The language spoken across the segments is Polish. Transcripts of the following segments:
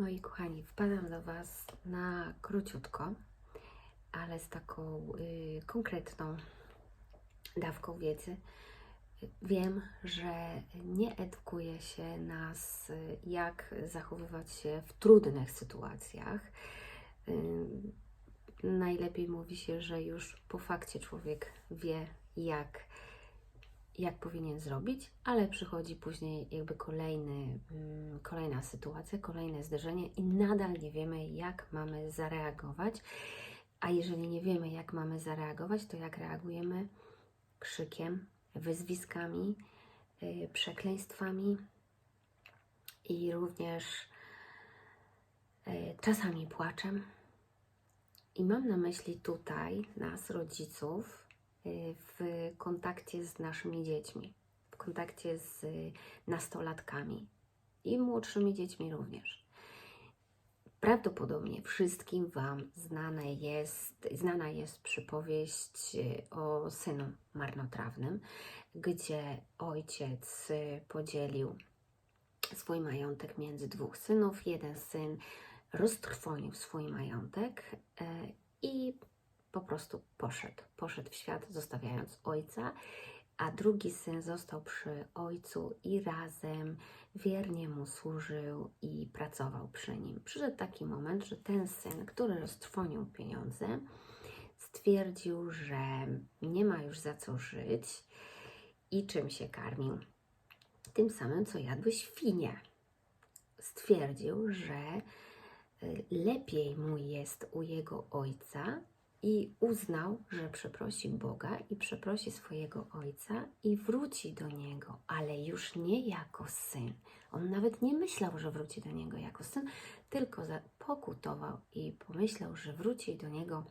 Moi kochani, wpadam do Was na króciutko, ale z taką y, konkretną dawką wiedzy. Wiem, że nie edukuje się nas, y, jak zachowywać się w trudnych sytuacjach. Y, najlepiej mówi się, że już po fakcie człowiek wie, jak jak powinien zrobić, ale przychodzi później jakby kolejny, mm, kolejna sytuacja, kolejne zderzenie i nadal nie wiemy, jak mamy zareagować. A jeżeli nie wiemy, jak mamy zareagować, to jak reagujemy? Krzykiem, wyzwiskami, yy, przekleństwami i również yy, czasami płaczem. I mam na myśli tutaj nas, rodziców, y, w kontakcie z naszymi dziećmi, w kontakcie z nastolatkami i młodszymi dziećmi również. Prawdopodobnie wszystkim Wam znane jest, znana jest przypowieść y, o synu marnotrawnym, gdzie ojciec y, podzielił swój majątek między dwóch synów. Jeden syn roztrwonił swój majątek i po prostu poszedł. Poszedł w świat, zostawiając ojca, a drugi syn został przy ojcu i razem wiernie mu służył i pracował przy nim. Przyszedł taki moment, że ten syn, który roztrwonił pieniądze, stwierdził, że nie ma już za co żyć i czym się karmił. Tym samym, co jadły świnie. Stwierdził, że y, lepiej mu jest u jego ojca i uznał, że przeprosi Boga i przeprosi swojego ojca i wróci do niego, ale już nie jako syn. On nawet nie myślał, że wróci do niego jako syn, tylko pokutował i pomyślał, że wróci do niego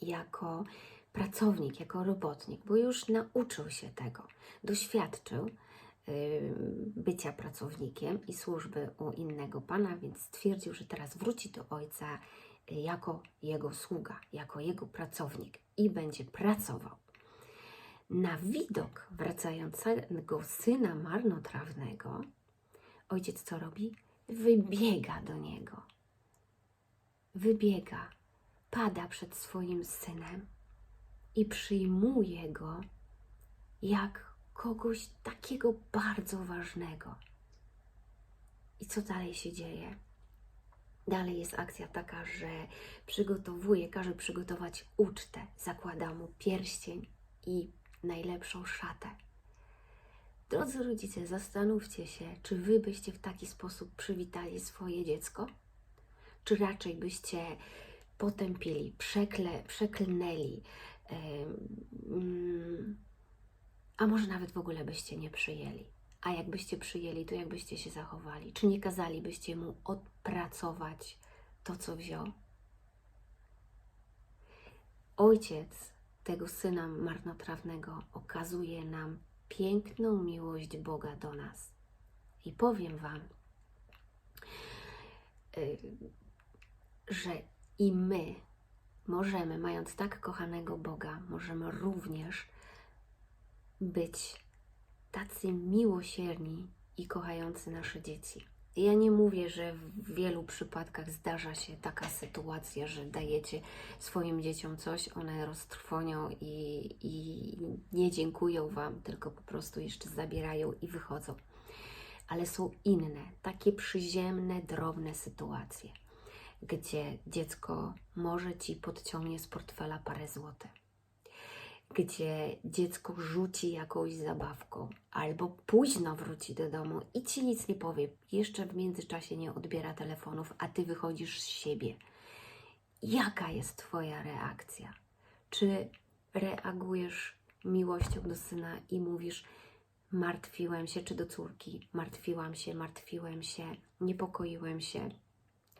jako pracownik, jako robotnik, bo już nauczył się tego, doświadczył y, bycia pracownikiem i służby u innego pana, więc stwierdził, że teraz wróci do ojca jako jego sługa, jako jego pracownik i będzie pracował. Na widok wracającego syna marnotrawnego, ojciec co robi? Wybiega do niego. Wybiega, pada przed swoim synem i przyjmuje go jak kogoś takiego bardzo ważnego. I co dalej się dzieje? Dalej jest akcja taka, że przygotowuje, każe przygotować ucztę, zakłada mu pierścień i najlepszą szatę. Drodzy rodzice, zastanówcie się, czy wy byście w taki sposób przywitali swoje dziecko? Czy raczej byście potępili, przekle, przeklnęli, em, mm, a może nawet w ogóle byście nie przyjęli? A jakbyście przyjęli, to jak byście się zachowali? Czy nie kazalibyście mu odpracować to, co wziął? Ojciec tego syna marnotrawnego okazuje nam piękną miłość Boga do nas. I powiem Wam, y, że i my możemy, mając tak kochanego Boga, możemy również być tacy miłosierni i kochający nasze dzieci. Ja nie mówię, że w wielu przypadkach zdarza się taka sytuacja, że dajecie swoim dzieciom coś, one roztrwonią i, i nie dziękują Wam, tylko po prostu jeszcze zabierają i wychodzą. Ale są inne, takie przyziemne, drobne sytuacje, gdzie dziecko może Ci podciągnie z portfela parę złotych gdzie dziecko rzuci jakąś zabawką, albo późno wróci do domu i ci nic nie powie, jeszcze w międzyczasie nie odbiera telefonów, a ty wychodzisz z siebie. Jaka jest Twoja reakcja? Czy reagujesz miłością do syna i mówisz, martwiłem się, czy do córki, martwiłam się, martwiłem się, niepokoiłem się,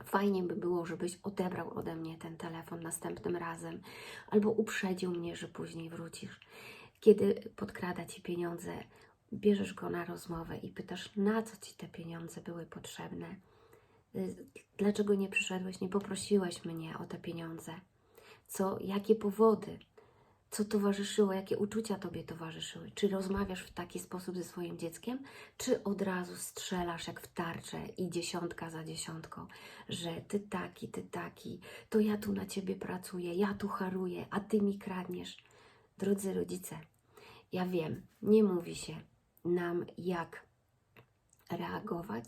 Fajnie by było, żebyś odebrał ode mnie ten telefon następnym razem, albo uprzedził mnie, że później wrócisz. Kiedy podkrada ci pieniądze, bierzesz go na rozmowę i pytasz, na co ci te pieniądze były potrzebne? Y, Dlaczego nie przyszedłeś, nie poprosiłeś mnie o te pieniądze? Co, jakie powody co towarzyszyło, jakie uczucia Tobie towarzyszyły. Czy rozmawiasz w taki sposób ze swoim dzieckiem, czy od razu strzelasz jak w tarczę i dziesiątka za dziesiątką, że Ty taki, Ty taki, to ja tu na Ciebie pracuję, ja tu haruję, a Ty mi kradniesz. Drodzy rodzice, ja wiem, nie mówi się nam jak reagować,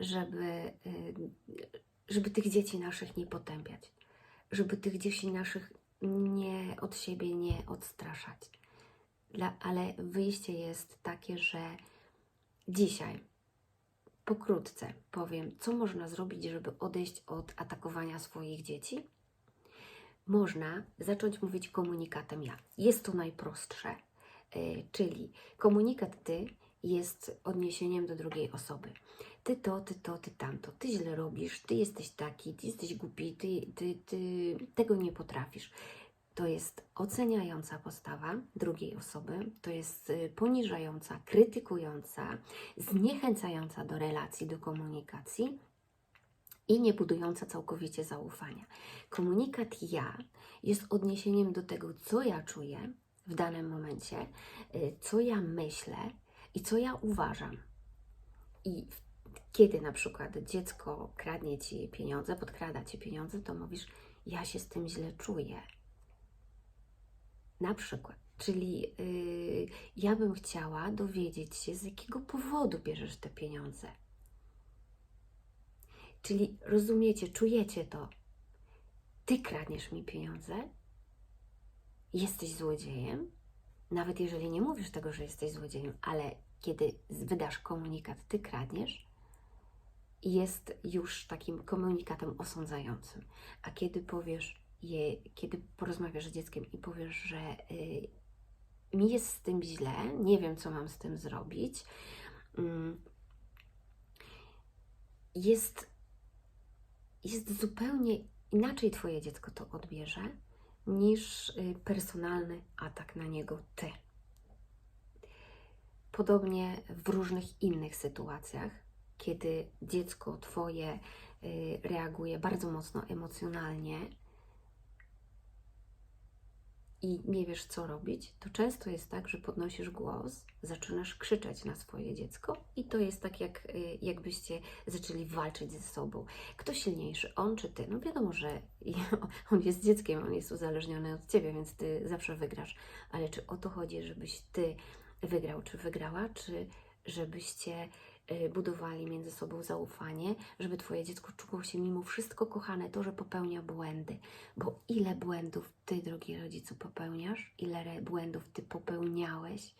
żeby, y, żeby tych dzieci naszych nie potępiać, żeby tych dzieci naszych nie od siebie nie odstraszać. Dla, ale wyjście jest takie, że dzisiaj pokrótce powiem, co można zrobić, żeby odejść od atakowania swoich dzieci. Można zacząć mówić komunikatem ja. Jest to najprostsze, y, czyli komunikat ty jest odniesieniem do drugiej osoby. Ty to, ty to, ty tamto, ty źle robisz, ty jesteś taki, ty jesteś głupi, ty, ty, ty tego nie potrafisz. To jest oceniająca postawa drugiej osoby, to jest y, poniżająca, krytykująca, zniechęcająca do relacji, do komunikacji i nie budująca całkowicie zaufania. Komunikat ja jest odniesieniem do tego, co ja czuję w danym momencie, y, co ja myślę i co ja uważam. I w- kiedy na przykład dziecko kradnie ci pieniądze, podkrada ci pieniądze, to mówisz: Ja się z tym źle czuję. Na przykład. Czyli yy, ja bym chciała dowiedzieć się, z jakiego powodu bierzesz te pieniądze. Czyli rozumiecie, czujecie to. Ty kradniesz mi pieniądze, jesteś złodziejem, nawet jeżeli nie mówisz tego, że jesteś złodziejem, ale kiedy wydasz komunikat, ty kradniesz, jest już takim komunikatem osądzającym. A kiedy powiesz, je, kiedy porozmawiasz z dzieckiem i powiesz, że y, mi jest z tym źle, nie wiem, co mam z tym zrobić, mm, jest, jest zupełnie inaczej Twoje dziecko to odbierze niż y, personalny atak na niego ty. Podobnie w różnych innych sytuacjach, kiedy dziecko Twoje y, reaguje bardzo mocno emocjonalnie i nie wiesz, co robić, to często jest tak, że podnosisz głos, zaczynasz krzyczeć na swoje dziecko i to jest tak, jak, y, jakbyście zaczęli walczyć ze sobą. Kto silniejszy, on czy ty? No wiadomo, że on jest dzieckiem, on jest uzależniony od ciebie, więc ty zawsze wygrasz. Ale czy o to chodzi, żebyś ty wygrał czy wygrała, czy żebyście budowali między sobą zaufanie, żeby Twoje dziecko czuło się mimo wszystko kochane, to, że popełnia błędy. Bo ile błędów Ty, drogi rodzicu, popełniasz, ile błędów Ty popełniałeś,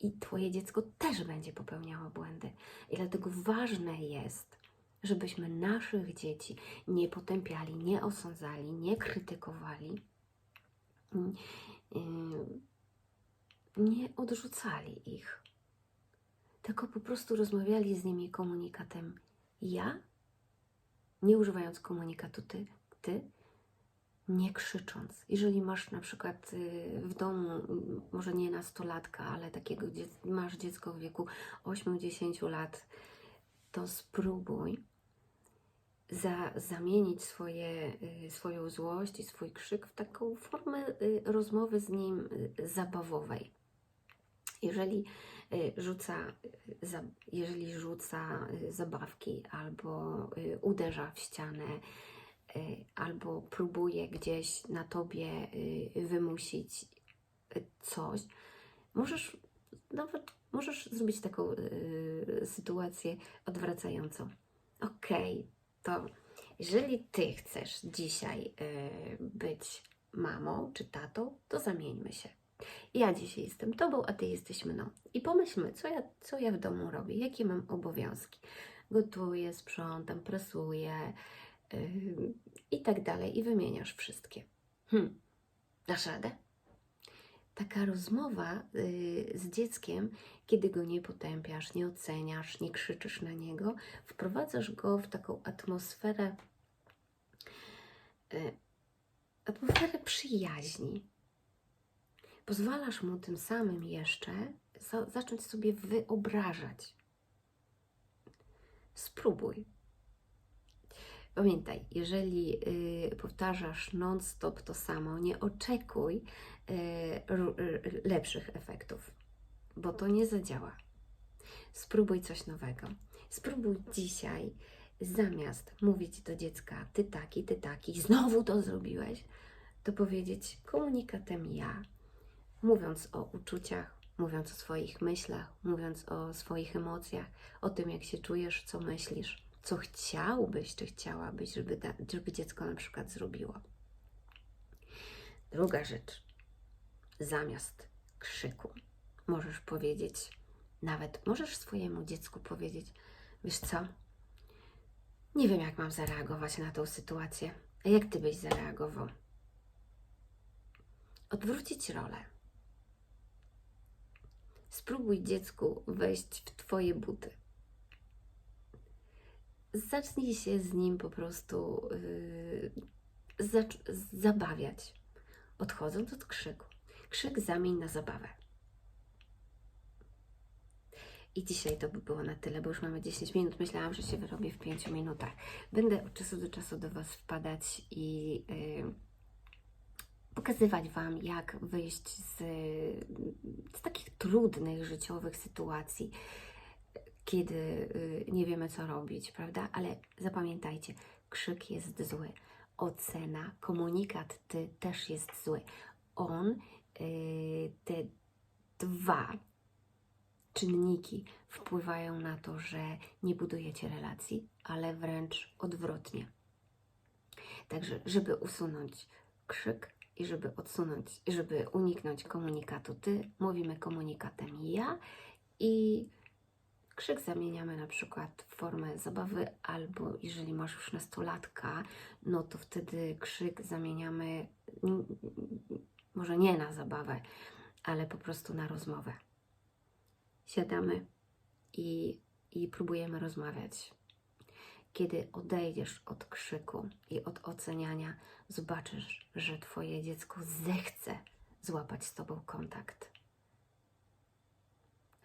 i Twoje dziecko też będzie popełniało błędy. I dlatego ważne jest, żebyśmy naszych dzieci nie potępiali, nie osądzali, nie krytykowali, mm, yy, nie odrzucali ich, tylko po prostu rozmawiali z nimi komunikatem ja, nie używając komunikatu ty, ty, nie krzycząc. Jeżeli masz na przykład y, w domu, mm, może nie nastolatka, ale takiego masz dziecko w wieku 8-10 lat, to spróbuj za, zamienić swoje, y, swoją złość i swój krzyk w taką formę y, rozmowy z nim y, zabawowej. Jeżeli y, rzuca, y, jeżeli rzuca y, zabawki albo uderza w ścianę, albo próbuje gdzieś na tobie wymusić coś, możesz nawet możesz zrobić taką sytuację odwracającą. Okej, to jeżeli ty chcesz dzisiaj być mamą czy tatą, to zamieńmy się. Ja dzisiaj jestem tobą, a ty jesteś mną. I pomyślmy, co ja, co ja w domu robię, jakie mam obowiązki. Gotuję, sprzątam, prasuję yy, i tak dalej. I wymieniasz wszystkie. Hm, dasz radę? Taka rozmowa yy, z dzieckiem, kiedy go nie potępiasz, nie oceniasz, nie krzyczysz na niego, wprowadzasz go w taką atmosferę, yy, atmosferę przyjaźni, pozwalasz mu tym samym jeszcze za zacząć sobie wyobrażać. Spróbuj. Pamiętaj, jeżeli y, powtarzasz non-stop to samo, nie oczekuj y, y, lepszych efektów, bo to nie zadziała. Spróbuj coś nowego. Spróbuj dzisiaj, zamiast mówić do dziecka, ty taki, ty taki, znowu to zrobiłeś, to powiedzieć komunikatem ja, mówiąc o uczuciach, mówiąc o swoich myślach, mówiąc o swoich emocjach, o tym, jak się czujesz, co myślisz, co chciałbyś, czy chciałabyś, żeby, żeby dziecko na przykład zrobiło. Druga rzecz, zamiast krzyku, możesz powiedzieć, nawet możesz swojemu dziecku powiedzieć, wiesz co, nie wiem, jak mam zareagować na tą sytuację. A jak ty byś zareagował? Odwrócić rolę. Spróbuj dziecku wejść w Twoje buty. Zacznij się z nim po prostu yy, zabawiać, odchodząc od krzyku. Krzyk zamień na zabawę. I dzisiaj to by było na tyle, bo już mamy 10 minut. Myślałam, że się wyrobię w 5 minutach. Będę od czasu do czasu do Was wpadać i yy, pokazywać Wam, jak wyjść z, z trudnych życiowych sytuacji, kiedy y, nie wiemy, co robić, prawda? Ale zapamiętajcie, krzyk jest zły, ocena, komunikat ty też jest zły. On, y, te dwa czynniki wpływają na to, że nie budujecie relacji, ale wręcz odwrotnie. Także, żeby usunąć krzyk i żeby odsunąć, żeby uniknąć komunikatu ty, mówimy komunikatem ja i krzyk zamieniamy na przykład w formę zabawy, albo jeżeli masz już nastolatka, no to wtedy krzyk zamieniamy może nie na zabawę, ale po prostu na rozmowę. Siadamy i, i próbujemy rozmawiać. Kiedy odejdziesz od krzyku i od oceniania, zobaczysz, że Twoje dziecko zechce złapać z Tobą kontakt.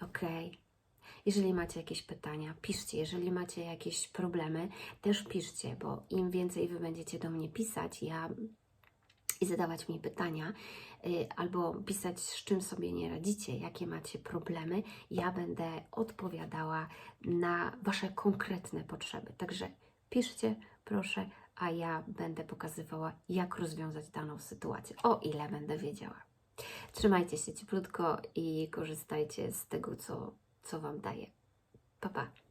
Ok? Jeżeli macie jakieś pytania, piszcie. Jeżeli macie jakieś problemy, też piszcie, bo im więcej Wy będziecie do mnie pisać, ja i zadawać mi pytania, y, albo pisać, z czym sobie nie radzicie, jakie macie problemy, ja będę odpowiadała na Wasze konkretne potrzeby. Także piszcie, proszę, a ja będę pokazywała, jak rozwiązać daną sytuację, o ile będę wiedziała. Trzymajcie się cieplutko i korzystajcie z tego, co, co Wam daje. Pa, pa.